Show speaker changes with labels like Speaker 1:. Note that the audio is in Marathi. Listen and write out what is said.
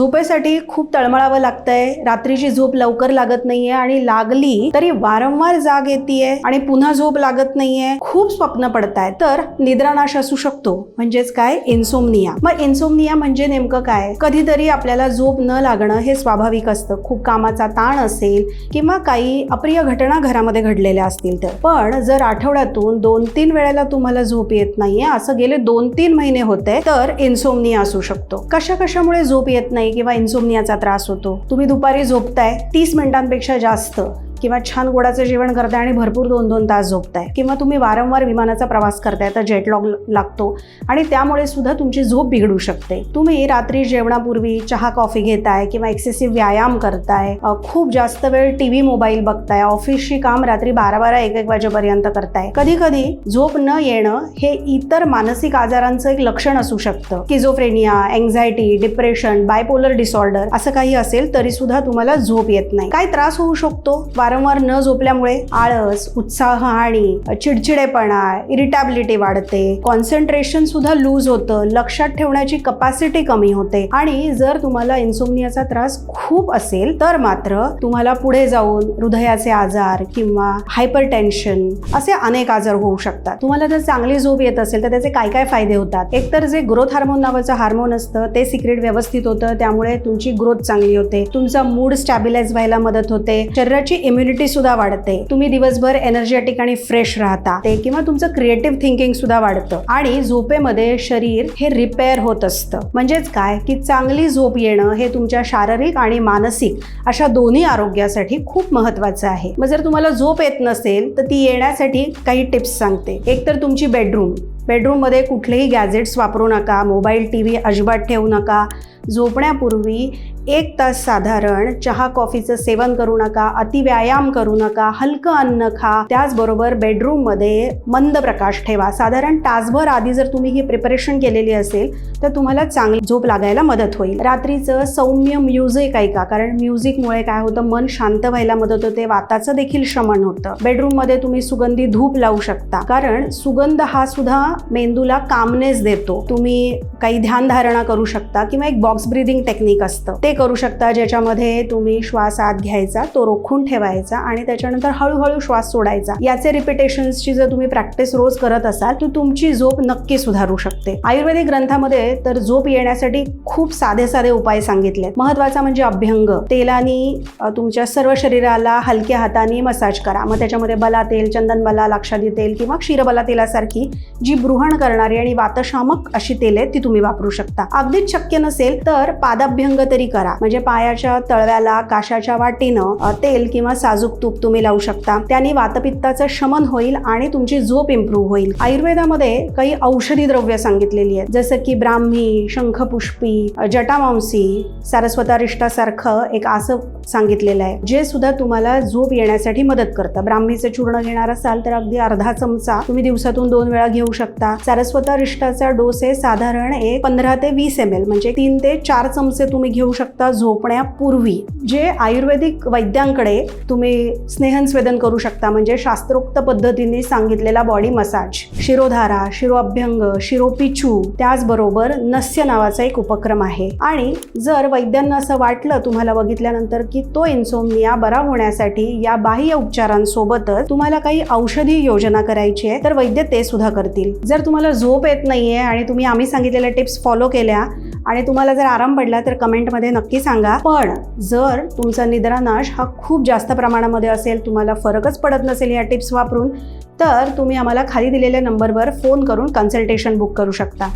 Speaker 1: झोपेसाठी खूप तळमळावं लागतंय. रात्रीची झोप लवकर लागत नाहीये आणि लागली तरी वारंवार जाग येते आणि पुन्हा झोप लागत नाहीये. खूप स्वप्न पडताय तर निद्रानाश असू शकतो. म्हणजेच काय? इन्सोमनिया. मग इन्सोमनिया म्हणजे नेमकं काय? कधीतरी आपल्याला झोप न लागणं हे स्वाभाविक असतं. खूप कामाचा ताण असेल किंवा काही अप्रिय घटना घरामध्ये घडलेल्या असतील तर. पण जर आठवड्यातून दोन तीन वेळेला तुम्हाला झोप येत नाहीये असं गेले दोन तीन महिने होते तर इन्सोमनिया असू शकतो. कशा कशामुळे झोप येत नाही? किंवा इन्सोमनियाचा त्रास होतो. तुम्ही दुपारी झोपताय तीस मिनिटांपेक्षा जास्त. किंवा छान गोडाचं जेवण करताय आणि भरपूर दोन दोन तास झोपताय किंवा तुम्ही वारंवार विमानाचा प्रवास करताय तर जेटलॉग लागतो. आणि त्यामुळे सुद्धा तुमची झोप बिघडू शकते. तुम्ही रात्री जेवणापूर्वी चहा कॉफी घेताय किंवा एक्सेसिव्ह व्यायाम करताय खूप जास्त वेळ टी व्ही मोबाईल बघताय ऑफिसची काम रात्री बारा बारा एक एक वाजेपर्यंत करताय. कधी कधी झोप न येणं हे इतर मानसिक आजारांचं एक लक्षण असू शकतं. Schizophrenia anxiety depression bipolar disorder असं काही असेल तरी सुद्धा तुम्हाला झोप येत नाही. काय त्रास होऊ शकतो. वारंवार न झोपल्यामुळे आळस उत्साह आणि चिडचिडेपणा इरिटॅबिलिटी वाढते. कॉन्सन्ट्रेशन सुद्धा लूज होतं. लक्षात ठेवण्याची कपॅसिटी कमी होते. आणि जर तुम्हाला इन्सोमनियाचा त्रास खूप असेल तर मात्र तुम्हाला पुढे जाऊन हृदयाचे आजार किंवा हायपर टेन्शन असे अनेक आजार होऊ शकतात. तुम्हाला जर चांगली झोप येत असेल तर त्याचे काय काय फायदे होतात? एकतर जे ग्रोथ हार्मोन नावाचं हार्मोन असतं ते सिक्रेट व्यवस्थित होतं. त्यामुळे तुमची ग्रोथ चांगली होते. तुमचा मूड स्टॅबिलाइज व्हायला मदत होते. शरीराची इम्युनिटी सुद्धा वाढते. तुम्ही दिवसभर एनर्जेटिक आणि फ्रेश राहता. ते किंवा तुमचं क्रिएटिव्ह थिंकिंग सुद्धा वाढतं. आणि झोपेमध्ये शरीर हे रिपेअर होत असतं. म्हणजेच काय? की चांगली झोप येणं हे तुमच्या शारीरिक आणि मानसिक अशा दोन्ही आरोग्यासाठी खूप महत्वाचं आहे. मग जर तुम्हाला झोप येत नसेल तर ती येण्यासाठी काही टिप्स सांगते. एक तर तुमची बेडरूम बेडरूममध्ये कुठलेही गॅजेट्स वापरू नका. मोबाईल टी व्ही अजिबात ठेवू नका. झोपण्यापूर्वी एक तास साधारण चहा कॉफीचं सेवन करू नका अति व्यायाम करू नका हलकं अन्न खा. त्याचबरोबर बेडरूममध्ये मंद प्रकाश ठेवा. साधारण तासभर आधी जर तुम्ही ही प्रिपरेशन केलेली असेल तर तुम्हाला चांगली झोप लागायला मदत होईल. रात्रीचं सौम्य म्युझिक ऐका कारण म्युझिकमुळे काय होतं मन शांत व्हायला मदत होते वाताचं देखील शमन होतं. बेडरूममध्ये तुम्ही सुगंधी धूप लावू शकता कारण सुगंध हा सुद्धा मेंदूला कामनेस देतो. तुम्ही काही ध्यानधारणा करू शकता किंवा एक बॉक्स ब्रिदिंग टेक्निक असतं. ते करू शकता ज्याच्यामध्ये तुम्ही श्वास आत घ्यायचा तो रोखून ठेवायचा आणि त्याच्यानंतर हळूहळू श्वास सोडायचा. याचे रिपिटेशन्सची जर तुम्ही प्रॅक्टिस रोज करत असाल तर तुमची झोप नक्की सुधारू शकते. आयुर्वेदिक ग्रंथामध्ये तर झोप येण्यासाठी खूप साधे साधे उपाय सांगितले महत्त्वाचा म्हणजे अभ्यंग. तेलानी तुमच्या सर्व शरीराला हलक्या हाताने मसाज करा. मग त्याच्यामध्ये बला तेल चंदन बला लाक्षादी तेल किंवा क्षीरबला तेलासारखी जी बृहण करणारी आणि वातशामक अशी तेल आहेत ती तुम्ही वापरू शकता. अगदीच शक्य नसेल तर पादाभ्यंग तरी करा. म्हणजे पायाच्या तळव्याला काशाच्या वाटीनं तेल किंवा साजूक तूप तुम्ही लावू शकता. त्याने वातपित्ताचं शमन होईल आणि तुमची झोप इम्प्रूव्ह होईल. आयुर्वेदामध्ये काही औषधी द्रव्य सांगितलेली आहेत. जसं की ब्राह्मी शंखपुष्पी जटामांसी सारस्वतारिष्टासारखं एक असं सांगितलेलं आहे जे सुद्धा तुम्हाला झोप येण्यासाठी मदत करतं. ब्राह्मीचं चूर्ण घेणार असाल तर अगदी अर्धा चमचा तुम्ही दिवसातून दोन वेळा घेऊ शकता. सारस्वतारिष्टाचा डोस आहे साधारण एक पंधरा ते वीस एम एल म्हणजे तीन ते चार चमचे तुम्ही घेऊ शकता. शकता झोपण्यापूर्वी. जे आयुर्वेदिक वैद्यांकडे तुम्ही स्नेहनस्वेदन करू शकता म्हणजे शास्त्रोक्त पद्धतीने सांगितलेला बॉडी मसाज शिरोधारा शिरोअभ्यंग शिरोपिचू त्याचबरोबर नस्य नावाचा एक उपक्रम आहे. आणि जर वैद्यांना असं वाटलं तुम्हाला बघितल्यानंतर की तो इन्सोमनिया बरा होण्यासाठी या बाह्य उपचारांसोबतच तुम्हाला काही औषधी योजना करायची आहे तर वैद्य ते सुद्धा करतील. जर तुम्हाला झोप येत नाहीये आणि तुम्ही आम्ही सांगितलेल्या टिप्स फॉलो केल्या आणि तुम्हाला जर आराम पडला तर कमेंटमध्ये नक्की सांगा. पण जर तुमचा निद्रानाश हा खूप जास्त प्रमाणामध्ये असेल तुम्हाला फरकच पडत नसेल या टिप्स वापरून तर तुम्ही आम्हाला खाली दिलेल्या नंबरवर फोन करून कन्सल्टेशन बुक करू शकता.